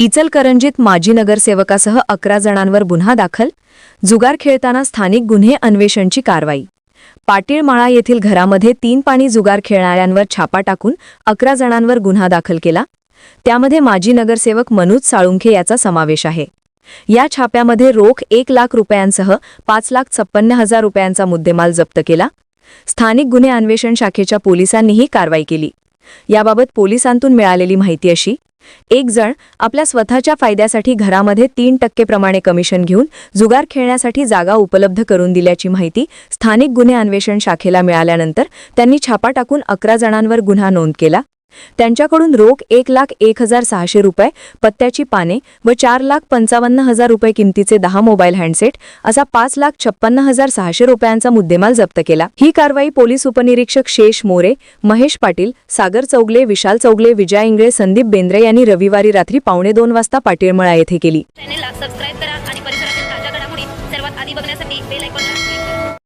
इचलकरंजीत माजी नगरसेवकासह अकरा जणांवर गुन्हा दाखल. जुगार खेळताना स्थानिक गुन्हे अन्वेषणची कारवाई. पाटीळमाळा येथील घरामध्ये तीन पाणी जुगार खेळणाऱ्यांवर छापा टाकून अकरा जणांवर गुन्हा दाखल केला. त्यामध्ये माजी नगरसेवक मनोज साळुंखे याचा समावेश आहे. या छाप्यामध्ये रोख एक लाख रुपयांसह पाच लाख छप्पन्न हजार रुपयांचा मुद्देमाल जप्त केला. स्थानिक गुन्हे अन्वेषण शाखेच्या पोलिसांनीही कारवाई केली. याबाबत पोलिसांतून मिळालेली माहिती अशी एक जण आपल्या स्वतःच्या फायद्यासाठी घरामध्ये तीन टक्के प्रमाणे कमिशन घेऊन जुगार खेळण्यासाठी जागा उपलब्ध करून दिल्याची माहिती स्थानिक गुन्हे अन्वेषण शाखेला मिळाल्यानंतर त्यांनी छापा टाकून अकरा जणांवर गुन्हा नोंद केला. त्यांच्याकडून रोख एक लाख एक हजार सहाशे रुपये पत्त्याची पाने व चार लाख पंचावन्न हजार रुपये किमतीचे दहा मोबाईल हँडसेट असा पाच लाख छप्पन्न हजार सहाशे रुपयांचा मुद्देमाल जप्त केला. ही कारवाई पोलीस उपनिरीक्षक शेष मोरे महेश पाटील सागर चौगले विशाल चौगले विजय इंगळे संदीप बेंद्रे यांनी रविवारी रात्री पावणे दोन वाजता पाटीळमळा येथे केली.